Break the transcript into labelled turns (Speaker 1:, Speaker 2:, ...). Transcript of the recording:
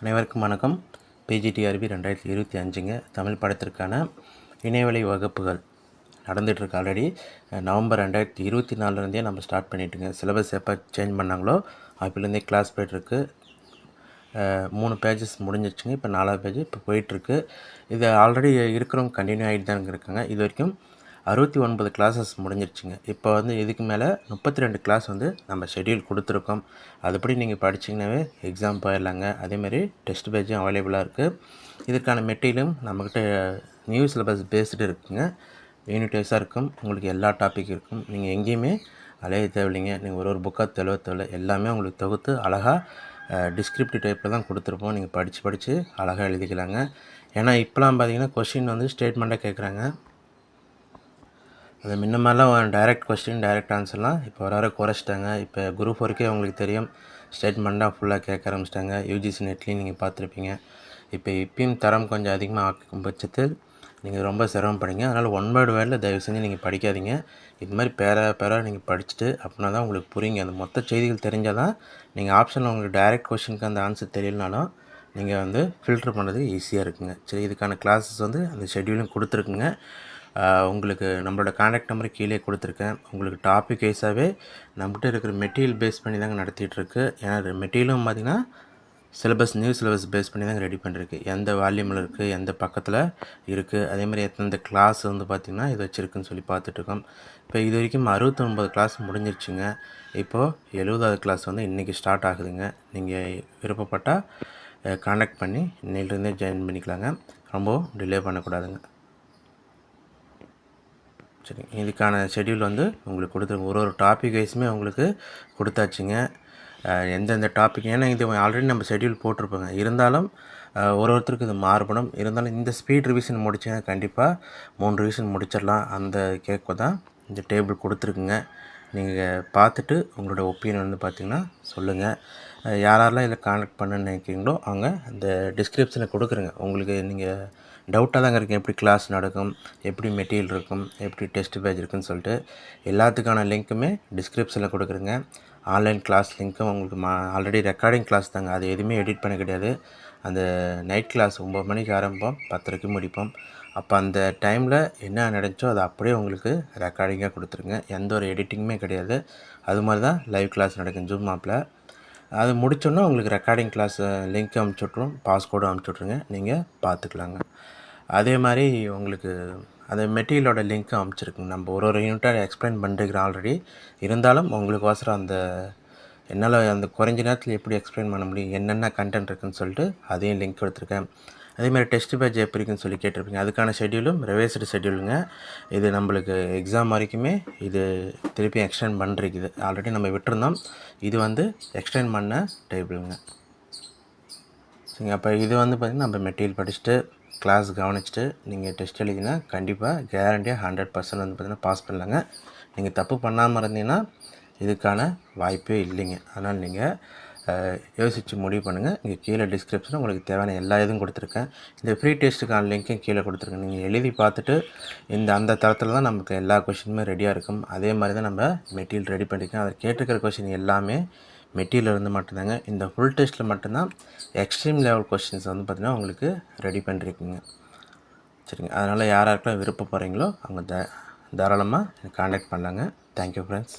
Speaker 1: அனைவருக்கும் வணக்கம். பிஜிடிஆர்பி ரெண்டாயிரத்தி இருபத்தி அஞ்சுங்க தமிழ் படத்திற்கான இணையவழி வகுப்புகள் நடந்துகிட்ருக்கு ஆல்ரெடி நவம்பர் ரெண்டாயிரத்தி இருபத்தி நாலுலேருந்தே நம்ம ஸ்டார்ட் பண்ணிட்டுங்க. சிலபஸ் எப்போ சேஞ்ச் பண்ணாங்களோ அப்போலேருந்தே கிளாஸ் போய்ட்டுருக்கு. மூணு பேஜஸ் முடிஞ்சிருச்சுங்க. இப்போ நாலாவது பேஜ் இப்போ போயிட்டுருக்கு. இது ஆல்ரெடி இருக்கிறவங்க கண்டினியூ ஆகிட்டு தான் இருக்காங்க. இது வரைக்கும் அறுபத்தி ஒன்பது கிளாஸஸ் முடிஞ்சிருச்சுங்க. இப்போ வந்து இதுக்கு மேலே முப்பத்தி ரெண்டு கிளாஸ் வந்து நம்ம ஷெடியூல் கொடுத்துருக்கோம். அதுபடி நீங்கள் படிச்சிங்கனாவே எக்ஸாம் போயிடலாங்க. அதேமாதிரி டெஸ்ட் பேஜும் அவைலபிளாக இருக்குது இதற்கான மெட்டீரியலும் நம்மக்கிட்ட நியூ சிலபஸ் பேஸ்டு இருக்குங்க. யூனிட் வைஸாக இருக்கும். உங்களுக்கு எல்லா டாபிக் இருக்கும். நீங்கள் எங்கேயுமே அலைய தேவையில்லைங்க. நீங்கள் ஒரு ஒரு புக்காக தெளிவ தேவையில்ல. எல்லாமே உங்களுக்கு தொகுத்து அழகாக டிஸ்கிரிப்டிவ் டைப்பில் தான் கொடுத்துருப்போம். நீங்கள் படித்து படித்து அழகாக எழுதிக்கலாங்க. ஏன்னா இப்போலாம் பார்த்தீங்கன்னா கொஷின் வந்து ஸ்டேட்மெண்ட்டாக கேட்குறாங்க. அது முன்ன மாதிரிலாம் டைரக்ட் கொஸ்டின் டைரக்ட் ஆன்சர்லாம் இப்போ வர வர குறைச்சிட்டாங்க. இப்போ குரூப் ஒர்க்கே உங்களுக்கு தெரியும். ஸ்டேட்மெண்ட்டாக ஃபுல்லாக கேட்க ஆரம்பிச்சிட்டாங்க. யூஜிசி நெட்லேயும் நீங்கள் பார்த்துருப்பீங்க. இப்போ இப்பயும் தரம் கொஞ்சம் அதிகமாக ஆக்கும் பட்சத்தில் நீங்கள் ரொம்ப சிரமப்படுங்க அதனால் ஒன் வேர்டு வேர்டில் தயவு செஞ்சு நீங்கள் படிக்காதீங்க. இது மாதிரி பேரா பேரா நீங்கள் படிச்சுட்டு அப்படின்னா தான் உங்களுக்கு புரியுங்க. அந்த மொத்த செய்திகள் தெரிஞ்சால் தான் நீங்கள் ஆப்ஷனில் உங்களுக்கு டைரக்ட் கொஷினுக்கு அந்த ஆன்சர் தெரியலனாலும் நீங்கள் வந்து ஃபில்டர் பண்ணுறதுக்கு ஈஸியாக இருக்குங்க. சரி இதுக்கான கிளாஸஸ் வந்து அந்த ஷெட்யூலும் கொடுத்துருக்குங்க. உங்களுக்கு நம்மளோட காண்டாக்ட் நம்பர் கீழே கொடுத்துருக்கேன். உங்களுக்கு டாபிக் வைஸாகவே நம்மகிட்ட இருக்கிற மெட்டீரியல் பேஸ் பண்ணி தாங்க நடத்திட்டுருக்கு. ஏன்னா மெட்டீரியலும் பார்த்திங்கன்னா சிலபஸ் நியூ சிலபஸ் பேஸ் பண்ணி தாங்க ரெடி பண்ணிருக்கு. எந்த வால்யூமில் இருக்குது எந்த பக்கத்தில் இருக்குது அதே மாதிரி எத்தனை கிளாஸ் வந்து பார்த்திங்கன்னா இது வச்சுருக்குன்னு சொல்லி பார்த்துட்ருக்கோம் இப்போ இது வரைக்கும் அறுபத்தொன்பது கிளாஸ் முடிஞ்சிருச்சுங்க. இப்போது எழுபதாவது கிளாஸ் வந்து இன்றைக்கி ஸ்டார்ட் ஆகுதுங்க. நீங்கள் விருப்பப்பட்டால் காண்டாக்ட் பண்ணி இன்னையிலேருந்தே ஜாயின் பண்ணிக்கலாங்க. ரொம்ப டிலே பண்ணக்கூடாதுங்க. சரி இதுக்கான ஷெட்யூல் வந்து உங்களுக்கு கொடுத்துருங்க. ஒரு ஒரு டாபிக் வைஸுமே உங்களுக்கு கொடுத்தாச்சுங்க. எந்தெந்த டாபிக் ஏன்னா இது ஆல்ரெடி நம்ம ஷெட்யூல் போட்டிருப்போங்க. இருந்தாலும் ஒரு ஒருத்தருக்கு இது மாறுபடும். இருந்தாலும் இந்த ஸ்பீட் ரிவிஷன் முடிச்சேன்னா கண்டிப்பாக மூணு ரிவிஷன் முடிச்சிடலாம். அந்த கேக்கு தான் இந்த டேபிள் கொடுத்துருக்குங்க. நீங்கள் பார்த்துட்டு உங்களோட ஒப்பீனியன் வந்து பார்த்தீங்கன்னா சொல்லுங்கள் யாரெல்லாம் இதில் கான்டாக்ட் பண்ணுன்னு நினைக்கிறீங்களோ அவங்க அந்த டிஸ்கிரிப்ஷனில் கொடுக்குறேங்க. உங்களுக்கு நீங்கள் டவுட்டாக தாங்க இருக்குது எப்படி கிளாஸ் நடக்கும் எப்படி மெட்டீரியல் இருக்கும் எப்படி டெஸ்ட் பேஜ் இருக்குன்னு சொல்லிட்டு எல்லாத்துக்கான லிங்க்குமே டிஸ்கிரிப்ஷனில் கொடுக்குறேங்க. ஆன்லைன் கிளாஸ் லிங்க்கும் உங்களுக்கு மா ஆல்ரெடி ரெக்கார்டிங் கிளாஸ் தாங்க. அது எதுவுமே எடிட் பண்ண கிடையாது. அந்த நைட் கிளாஸ் ஒம்பது மணிக்கு ஆரம்பிப்போம் பத்தரைக்கு முடிப்போம். அப்போ அந்த டைமில் என்ன நடந்துச்சோ அதை அப்படியே உங்களுக்கு ரெக்கார்டிங்காக கொடுத்துருங்க. எந்த ஒரு எடிட்டிங்குமே கிடையாது. அது மாதிரி தான் லைவ் கிளாஸ் நடக்கும். ஜூம் ஆப்பில் அது முடிச்சோன்னே உங்களுக்கு ரெக்கார்டிங் கிளாஸ் லிங்க் அமுச்சு விட்ருவோம் பாஸ்கோடும் அமுச்சு விட்ருங்க நீங்கள் பார்த்துக்கலாங்க அதே மாதிரி உங்களுக்கு அந்த மெட்டீரியலோட லிங்க்கு அமுச்சிருக்குங்க. நம்ம ஒரு ஒரு யூனிட்டாக எக்ஸ்பிளைன் பண்ணிருக்கிறோம் ஆல்ரெடி இருந்தாலும் உங்களுக்கு ஒசரம் அந்த என்னால் அந்த குறைஞ்ச நேரத்தில் எப்படி எக்ஸ்பிளைன் பண்ண முடியும் என்னென்ன கண்டென்ட் இருக்குதுன்னு சொல்லிட்டு அதையும் லிங்க் கொடுத்துருக்கேன் அதேமாதிரி டெஸ்ட் பேட்ச் எப்படி இருக்குன்னு சொல்லி கேட்டிருப்பீங்க. அதுக்கான ஷெடியூலும் ரிவைஸ்டு ஷெடியூலுங்க இது நம்மளுக்கு எக்ஸாம் வரைக்குமே இது திருப்பி எக்ஸ்டெண்ட் பண்ணிருக்குது ஆல்ரெடி நம்ம விட்டுருந்தோம். இது வந்து எக்ஸ்டெண்ட் பண்ண டேபிளுங்க சரிங்க அப்போ இது வந்து பார்த்திங்கன்னா நம்ம மெட்டீரியல் படிச்சுட்டு கிளாஸ் கவனிச்சுட்டு நீங்கள் டெஸ்ட் எழுதினா கண்டிப்பாக கேரண்டியாக ஹண்ட்ரட் பர்சன்ட் வந்து பார்த்திங்கன்னா பாஸ் பண்ணலாங்க. நீங்கள் தப்பு பண்ணாமல் இருந்தீங்கன்னா இதுக்கான வாய்ப்பே இல்லைங்க. அதனால் நீங்கள் யோசித்து முடிவு பண்ணுங்கள் இங்கே கீழே டிஸ்கிரிப்ஷனில் உங்களுக்கு தேவையான எல்லா இதுவும் கொடுத்துருக்கேன். இந்த ஃப்ரீ டெஸ்ட்டுக்கான லிங்க்கும் கீழே கொடுத்துருக்கேன். நீங்கள் எழுதி பார்த்துட்டு இந்த அந்த தரத்தில் தான் நமக்கு எல்லா கொஷினுமே ரெடியாக இருக்கும். அதே மாதிரி தான் நம்ம மெட்டீரியல் ரெடி பண்ணியிருக்கோம் அதை கேட்டிருக்கிற கொஷின் எல்லாமே மெட்டீரியல் இருந்து மட்டும்தாங்க. இந்த ஃபுல் டெஸ்ட்டில் மட்டும்தான் எக்ஸ்ட்ரீம் லெவல் கொஷின்ஸ் வந்து பார்த்திங்கன்னா உங்களுக்கு ரெடி பண்ணியிருக்குங்க சரிங்க. அதனால் யார் யாருக்கெல்லாம் விருப்பப்படுறீங்களோ அவங்க த தாராளமாக கான்டாக்ட் பண்ணலாங்க தேங்க்யூ ஃப்ரெண்ட்ஸ்